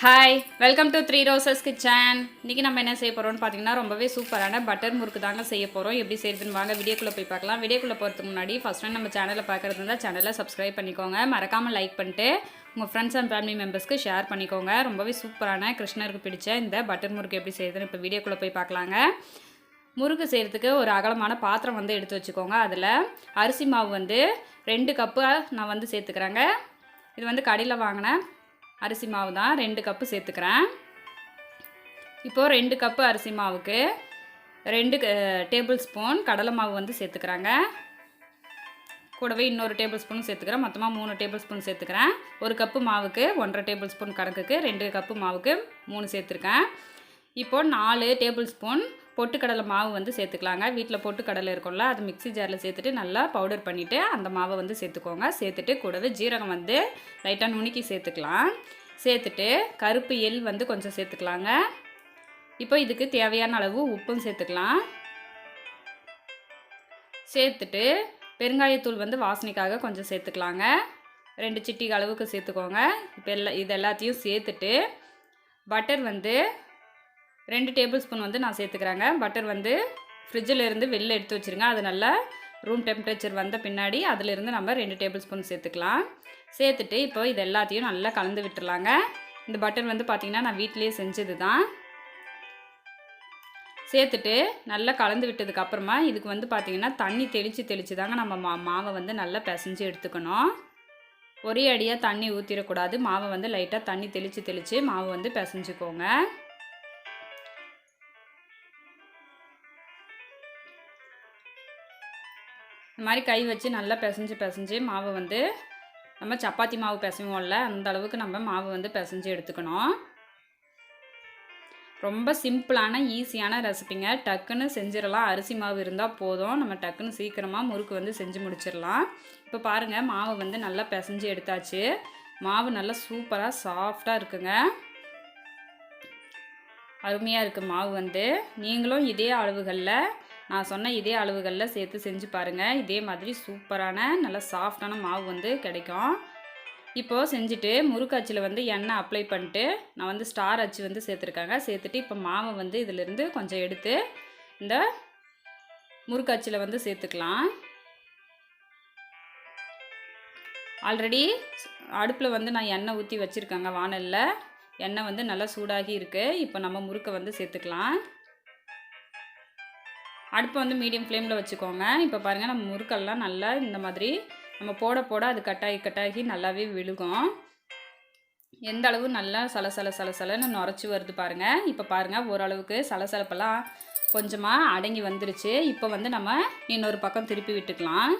Hi welcome to three roses kitchen இன்றைக்கி நம்ம என்ன செய்ய போகிறோம்னு பார்த்தீங்கன்னா ரொம்பவே சூப்பரான பட்டர் முறுக்கு தாங்க செய்ய போகிறோம் எப்படி செய்யுதுன்னு வாங்க வீடியோக்குள்ளே போய் பார்க்கலாம். வீடியோக்குள்ளே போகிறதுக்கு முன்னாடி ஃபஸ்ட் டைம் நம்ம சேனலை பார்க்குறது இருந்தால் சேனலை சப்ஸ்கிரைப் பண்ணிக்கோங்க. மறக்காமல் லைக் பண்ணிட்டு உங்கள் ஃப்ரெண்ட்ஸ் அண்ட் ஃபேமிலி மெம்பர்ஸ்க்கு ஷேர் பண்ணிக்கோங்க. ரொம்பவே சூப்பரான கிருஷ்ணருக்கு பிடிச்ச இந்த பட்டர் முறுக்கு எப்படி செய்யுதுன்னு இப்போ வீடியோக்குள்ளே போய் பார்க்கலாங்க. முறுக்கு செய்கிறதுக்கு ஒரு அகலமான பாத்திரம் வந்து எடுத்து வச்சுக்கோங்க. அதில் அரிசி மாவு வந்து ரெண்டு கப்பு நான் வந்து சேர்த்துக்கிறேங்க. இது வந்து கடையில் வாங்கினேன் அரிசி மாவு தான் ரெண்டு கப்பு சேர்த்துக்கிறேன். இப்போது ரெண்டு கப்பு அரிசி மாவுக்கு ரெண்டு டேபிள் ஸ்பூன் கடலை மாவு வந்து சேர்த்துக்கிறாங்க. கூடவே இன்னொரு டேபிள் ஸ்பூன் சேர்த்துக்கிறேன். மொத்தமாக மூணு டேபிள் ஸ்பூன் சேர்த்துக்கிறேன். ஒரு கப்பு மாவுக்கு ஒன்றரை டேபிள் ஸ்பூன் கணக்குக்கு ரெண்டு கப்பு மாவுக்கு மூணு சேர்த்துருக்கேன். இப்போது நாலு டேபிள் ஸ்பூன் பொட்டுக்கடலை மாவு வந்து சேர்த்துக்கலாங்க. வீட்டில் பொட்டுக்கடலை இருக்கும்ல அது மிக்ஸி ஜாரில் சேர்த்துட்டு நல்லா பவுடர் பண்ணிவிட்டு அந்த மாவை வந்து சேர்த்துக்கோங்க. சேர்த்துட்டு கூடவே ஜீரகம் வந்து லைட்டாக நுணுக்கி சேர்த்துக்கலாம். சேர்த்துட்டு கருப்பு எள் வந்து கொஞ்சம் சேர்த்துக்கலாங்க. இப்போ இதுக்கு தேவையான அளவு உப்பும் சேர்த்துக்கலாம். சேர்த்துட்டு பெருங்காயத்தூள் வந்து வாசனைக்காக கொஞ்சம் சேர்த்துக்கலாங்க. ரெண்டு சிட்டி அளவுக்கு சேர்த்துக்கோங்க. இப்போ எல்லா இது எல்லாத்தையும் சேர்த்துட்டு பட்டர் வந்து ரெண்டு டேபிள் ஸ்பூன் வந்து நான் சேர்த்துக்கிறேங்க. பட்டர் வந்து ஃப்ரிட்ஜில் இருந்து வெளில எடுத்து வச்சுருங்க. அது நல்லா ரூம் டெம்பரேச்சர் வந்த பின்னாடி அதிலிருந்து நம்ம ரெண்டு டேபிள் ஸ்பூன் சேர்த்துக்கலாம். சேர்த்துட்டு இப்போ இது எல்லாத்தையும் நல்லா கலந்து விட்டுறலாங்க. இந்த பட்டர் வந்து பார்த்திங்கன்னா நான் வீட்டிலேயே செஞ்சது தான் சேர்த்துட்டு நல்லா கலந்து விட்டதுக்கு அப்புறமா இதுக்கு வந்து பார்த்திங்கன்னா தண்ணி தெளித்து தெளித்து தாங்க நம்ம மா மாவை வந்து நல்லா பிசைஞ்சு எடுத்துக்கணும். ஒரே அடியாக தண்ணி ஊற்றிடக்கூடாது மாவை வந்து லைட்டாக தண்ணி தெளித்து தெளித்து மாவு வந்து பிசைஞ்சுக்கோங்க. இந்த மாதிரி கை வச்சு நல்லா பிசைஞ்சு பிசைஞ்சு மாவை வந்து நம்ம சப்பாத்தி மாவு பிசைவோம்ல அந்த அளவுக்கு நம்ம மாவு வந்து பிசைஞ்சு எடுத்துக்கணும். ரொம்ப சிம்பிளான ஈஸியான ரெசிபிங்க. டக்குன்னு செஞ்சிடலாம். அரிசி மாவு இருந்தால் போதும். நம்ம டக்குன்னு சீக்கிரமாக முறுக்கு வந்து செஞ்சு முடிச்சிடலாம். இப்போ பாருங்கள் மாவு வந்து நல்லா பிசைஞ்சு எடுத்தாச்சு. மாவு நல்லா சூப்பராக சாஃப்டாக இருக்குங்க. அருமையாக இருக்குது மாவு வந்து. நீங்களும் இதே அளவுகளில் நான் சொன்ன இதே அளவுகளில் சேர்த்து செஞ்சு பாருங்கள் இதே மாதிரி சூப்பரான நல்ல சாஃப்டான மாவு வந்து கிடைக்கும். இப்போது செஞ்சுட்டு முறுக்கு அச்சில் வந்து எண்ணெய் அப்ளை பண்ணிட்டு நான் வந்து ஸ்டார் அச்சு வந்து சேர்த்துருக்காங்க. சேர்த்துட்டு இப்போ மாவை வந்து இதிலிருந்து கொஞ்சம் எடுத்து இந்த முறுக்கு அச்சில் வந்து சேர்த்துக்கலாம். ஆல்ரெடி அடுப்பில் வந்து நான் எண்ணெய் ஊற்றி வச்சுருக்கேங்க வானலில். எண்ணெய் வந்து நல்லா சூடாகி இருக்குது இப்போ நம்ம முறுக்கை வந்து சேர்த்துக்கலாம். அடுப்பை வந்து மீடியம் ஃப்ளேமில் வச்சுக்கோங்க. இப்போ பாருங்கள் நம்ம முறுக்கெல்லாம் நல்லா இந்த மாதிரி நம்ம போட போட அது கட்டாகி கட்டாகி நல்லாவே விழுகும். எந்த அளவு நல்லா சலசல சலசலன்னு நுரைச்சி வருது பாருங்கள் இப்போ பாருங்கள் ஓரளவுக்கு சலசலப்பெல்லாம் கொஞ்சமாக அடங்கி வந்துருச்சு. இப்போ வந்து நம்ம இன்னொரு பக்கம் திருப்பி விட்டுக்கலாம்.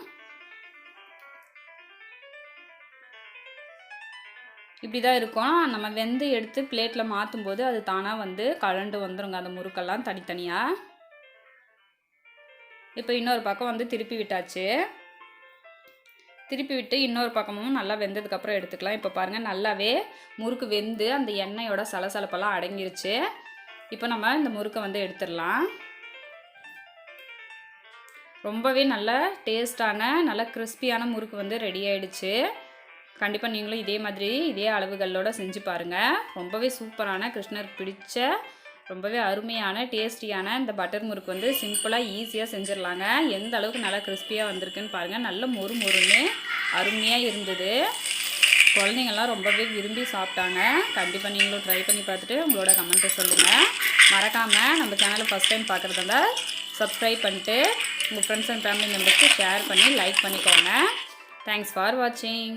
இப்படி தான் இருக்கும். நம்ம வெந்து எடுத்து பிளேட்டில் மாற்றும் போது அது தானாக வந்து கலண்டு வந்துருங்க அந்த முறுக்கெல்லாம் தனித்தனியாக இப்போ இன்னொரு பக்கம் வந்து திருப்பி விட்டாச்சு. திருப்பி விட்டு இன்னொரு பக்கமும் நல்லா வெந்ததுக்கப்புறம் எடுத்துக்கலாம். இப்போ பாருங்கள் நல்லாவே முறுக்கு வெந்து அந்த எண்ணெயோட சலசலப்பெல்லாம் அடங்கிருச்சு. இப்போ நம்ம இந்த முறுக்கை வந்து எடுத்துடலாம். ரொம்பவே நல்ல டேஸ்டான நல்ல கிறிஸ்பியான முறுக்கு வந்து ரெடி ஆயிடுச்சு. கண்டிப்பாக நீங்களும் இதே மாதிரி இதே அளவுகளோட செஞ்சு பாருங்கள் ரொம்பவே சூப்பரான கிருஷ்ணருக்கு பிடிச்ச ரொம்பவே அருமையான டேஸ்டியான இந்த பட்டர் முறுக்கு வந்து சிம்பிளாக ஈஸியாக செஞ்சிடலாங்க எந்த அளவுக்கு நல்லா கிறிஸ்பியாக வந்திருக்குன்னு பாருங்கள் நல்ல மொறு மொறுன்னு அருமையாக இருந்தது. குழந்தைங்கள்லாம் ரொம்பவே விரும்பி சாப்பிட்டாங்க. கண்டிப்பாக நீங்களும் ட்ரை பண்ணி பார்த்துட்டு உங்களோட கமெண்ட்டை சொல்லுங்கள் மறக்காமல் நம்ம சேனலை ஃபஸ்ட் டைம் பார்க்குறதால சப்ஸ்கிரைப் பண்ணிட்டு உங்கள் ஃப்ரெண்ட்ஸ் அண்ட் ஃபேமிலி மெம்பர்ஸ்க்கு ஷேர் பண்ணி லைக் பண்ணிக்கோங்க. தேங்க்ஸ் ஃபார் வாட்சிங்